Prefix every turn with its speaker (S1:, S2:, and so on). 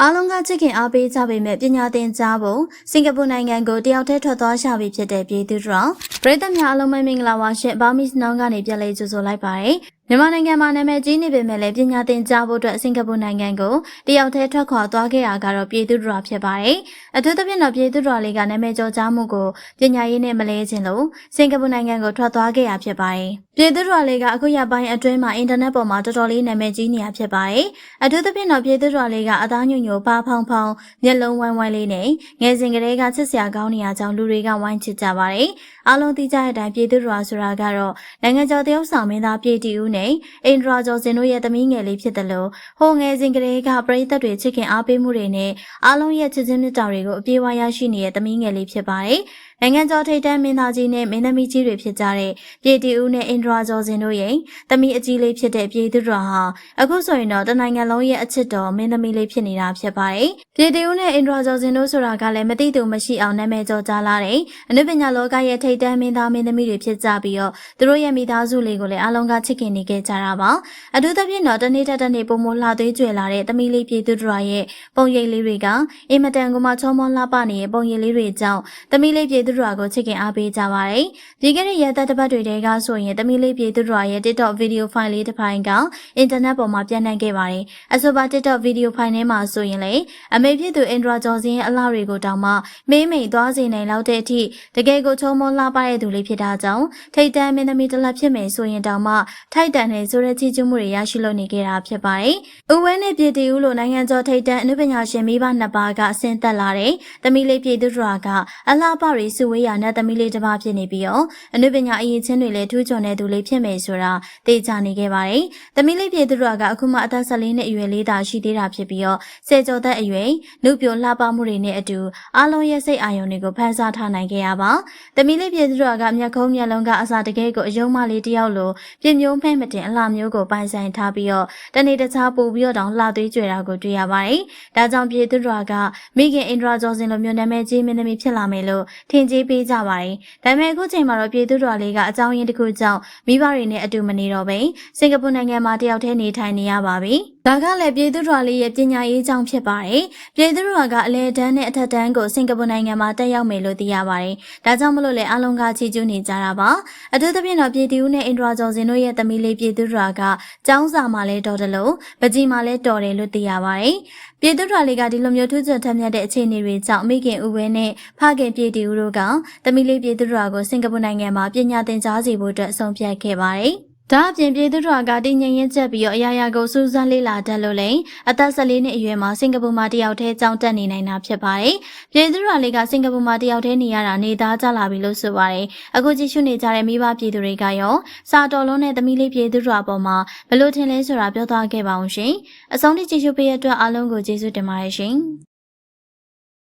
S1: အားလုံးကချစ်ခင်အားပေးကြပေမဲ့ပညာသင်ကြားဖို့စင်ကာပူနိုင်ငံကိုတယောက်တည်းထွက်သွားရှာပြီဖြစ်တဲ့ပြည်သူတော်ပြည်သက်များအားလုံးပဲမင်္ဂလာပါရှင်ဘာမစ်နောင်ကနေပြန်လေးကြိုဆိုလိုက်ပါတယ် မြန်မာနိုင်ငံမှာနာမည်ကြီးနေပေမဲ့လည်းပညာသင်ကြားဖို့အတွက်စင်ကာပူနိုင်ငံကိုတယောက်တည်းထွက်ခွာသွားခဲ့တာကတော့ပြည်သူတော်ဖြစ်ပါတယ်အထူးသဖြင့်တော့ပြည်သူတော်လေးကနာမည်ကျော်ကြားမှုကိုပညာရေးနဲ့မလဲခြင်းလို့စင်ကာပူနိုင်ငံကိုထွက်သွားခဲ့ရဖြစ်ပါတယ်ပြည်သူတော်လေးကအခုရပိုင်းအတွင်းမှာအင်တာနက်ပေါ်မှာတော်တော်လေးနာမည်ကြီးနေရဖြစ်ပါတယ်အထူးသဖြင့်တော့ပြည်သူတော်လေးကအသားညွန့်ညိုပါဖောင်းဖောင်းမျက်လုံးဝိုင်းဝိုင်းလေးနဲ့ငယ်စဉ်ကလေးကချစ်စရာကောင်းနေရကြောင်းလူတွေကဝိုင်းချစ်ကြပါတယ်အားလုံးသိကြတဲ့အတိုင်းပြည်သူတော်ဆိုတာကတော့နိုင်ငံကျော်တရုတ်ဆောင်မင်းသားပြည်တီဦးနဲ့အင်ဒရာကျော်စင်တို့ရဲ့သမီးငယ်လေးဖြစ်တယ်လို့ဟိုငယ်စဉ်ကလေးကပရိသတ်တွေချစ်ခင်အားပေးမှုတွေနဲ့အားလုံးရဲ့ချစ်ချင်းမြတ်တာတွေကိုအပြည့်အဝရရှိနေတဲ့သမီးငယ်လေးဖြစ်ပါတယ် နိုင်ငံကျော်ထိပ်တန်းမင်းသားကြီးနဲ့မင်းသမီးကြီးတွေဖြစ်ကြတဲ့ပြည်တီဦးနဲ့အင်ဒရာကျော်စင်တို့ရဲ့သမီးအကြီးလေးဖြစ်တဲ့ပြည်သူတော်ဟာအခုဆိုရင်တော့တနိုင်ငံလုံးရဲ့အချစ်တော်မင်းသမီးလေးဖြစ်နေတာဖြစ်ပါတယ်ပြည်တီဦးနဲ့အင်ဒရာကျော်စင်တို့ဆိုတာကလည်းမသိသူမရှိအောင်နာမည်ကျော်ကြားလာတဲ့အနုပညာလောကရဲ့ထိပ်တန်းမင်းသားမင်းသမီးတွေဖြစ်ကြပြီးတော့သူတို့ရဲ့မိသားစုလေးကိုလည်းအားလုံးကချစ်ခင်နေခဲ့ကြတာပါအထူးသဖြင့်တော့တနေ့တက်တနေ့ပုံမလှသွေးကြွယ်လာတဲ့သမီးလေးပြည်သူတော်ရဲ့ပုံရိပ်လေးတွေကအင်မတန်ကမှချောမောလှပနေတဲ့ပုံရိပ်လေးတွေကြောင့်သမီးလေးပြည်သူတော်ကိုချစ်ခင်အားပေးကြပါတယ်ပြီးခဲ့တဲ့ရက်သက်တစ်ပတ်တွေတည်းကဆိုရင်သမီးလေးပြည်သူတော်ရဲ့ TikTok ဗီဒီယိုဖိုင်လေးတစ်ပိုင်းကအင်တာနက်ပေါ်မှာပြန့်နှံ့ခဲ့ပါတယ်အဆိုပါ TikTok ဗီဒီယိုဖိုင်ထဲမှာဆိုရင်လေအမေဖြစ်သူအင်ဒရာဂျော်စင်ရဲ့အလှတွေကိုတောင်မှမေးမိန်သွားစေနိုင်လောက်တဲ့အထိတကယ်ကိုချုံမောလှပတဲ့သူလေးဖြစ်တာကြောင့်ထိတ်တန်းမင်းသမီးတစ်လက်ဖြစ်မယ်ဆိုရင်တောင်မှထိုက်တန်တဲ့ဆိုတဲ့ချီးကျူးမှုတွေရရှိလို့နေခဲ့တာဖြစ်ပါတယ်။ဥဝဲနဲ့ပြည်တီဦးလိုနိုင်ငံကျော်ထိတ်တန်းအနုပညာရှင်မိဘနှစ်ပါးကဆင်းသက်လာတဲ့သမီးလေးပြည်သူတော်ကအလှပတွေစုဝေးရတဲ့သမီးလေးတစ်ပါးဖြစ်နေပြီးတော့အနုပညာအရေးချင်းတွေလည်းထူးချွန်တဲ့သူလေးဖြစ်မယ်ဆိုတာသိကြနေခဲ့ပါတယ်။သမီးလေးပြည်သူတော်ကအခုမှအသက်14နှစ်အရွယ်လေးသာရှိသေးတာဖြစ်ပြီးတော့ဆယ်ကျော်သက်အရွယ်လူပြိုလှပမှုတွေနဲ့အတူအားလုံးရဲ့စိတ်အာရုံတွေကိုဖန်ဆားထားနိုင်ခဲ့ရပါ။သမီးလေးပြည်သူတော်ကမျက်ခုံးမျက်လုံးကအစာတကယ်ကိုအယုံမလေးတယောက်လိုပြင်းမျိုးမှဲ့မတင်အလှမျိုးကိုပိုင်ဆိုင်ထားပြီးတော့တနေ့တခြားပို့ပြီးတော့တောင်လှသွေးကြွယ်တာကိုတွေ့ရပါတယ်။ဒါကြောင့်ပြည်သူတော်ကမိခင်အင်ဒရာဂျော်စင်လိုမျိုးနာမည်ကြီးမင်းသမီးဖြစ်လာမယ်လို့ထင်ကြီးပေးကြပါတယ်။ဒါပေမဲ့အခုချိန်မှာတော့ပြည်သူတော်လေးကအကြောင်းရင်းတစ်ခုကြောင့်မိဘတွေနဲ့အတူမနေတော့ဘဲစင်ကာပူနိုင်ငံမှာတယောက်တည်းနေထိုင်နေရပါပြီ။ဒါကလည်းပြည်သူတော်လေးရဲ့ပညာရေးကြောင့်ဖြစ်ပါတယ်။ပြည်သူတော်ကအလဲတန်းနဲ့အထက်တန်းကိုစင်ကာပူနိုင်ငံမှာတက်ရောက်မယ်လို့သိရပါတယ်။ဒါကြောင့်မလို့လေအလုံးကချီကျူးနေကြတာပါ။အထူးသဖြင့်တော့ပြည်သူနဲ့အင်ဒရာဂျော်စင်တို့ရဲ့သမီးလေးပြည်သူတော်ကကျောင်းစာမှာလဲတော်တယ်လို့ပကြီးမှာလဲတော်တယ်လို့သိရပါတယ်။ပြည်သူတော်လေးကဒီလိုမျိုးထူးချွန်ထက်မြက်တဲ့အခြေအနေတွေကြောင့်မိခင်ဦးဝဲနဲ့ဖခင်ပြည်သူတို့ကသမီးလေးပြည်သူတော်ကိုစင်ကာပူနိုင်ငံမှာပညာသင်ကြားစီဖို့အတွက်ဆုံးဖြတ်ခဲ့ပါတယ်။ဒါအပြင်ပြည်သူတော်ကတည်ငြိမ်ရင်ချက်ပြီးတော့အရာရာကိုစူးစမ်းလေ့လာတတ်လို့လည်းအသက်14နှစ်အရွယ်မှာစင်ကာပူမှာတယောက်တည်းကြောင်းတက်နေနိုင်တာဖြစ်ပါတယ်။ပြည်သူတော်လေးကစင်ကာပူမှာတယောက်တည်းနေရတာနေသားကြလာပြီလို့ဆိုပါတယ်။အခုကြည့်ရှုနေကြတဲ့မိဘပြည်သူတွေကရောစာတော်လုံးနဲ့သမီးလေးပြည်သူတော်အပေါ်မှာဘလို့ထင်လဲဆိုတာပြောသွားခဲ့ပါအောင်ရှင်။အဆုံးထိကြည့်ရှုပေးရတဲ့အတွက်အားလုံးကိုကျေးဇူးတင်ပါတယ်ရှင်။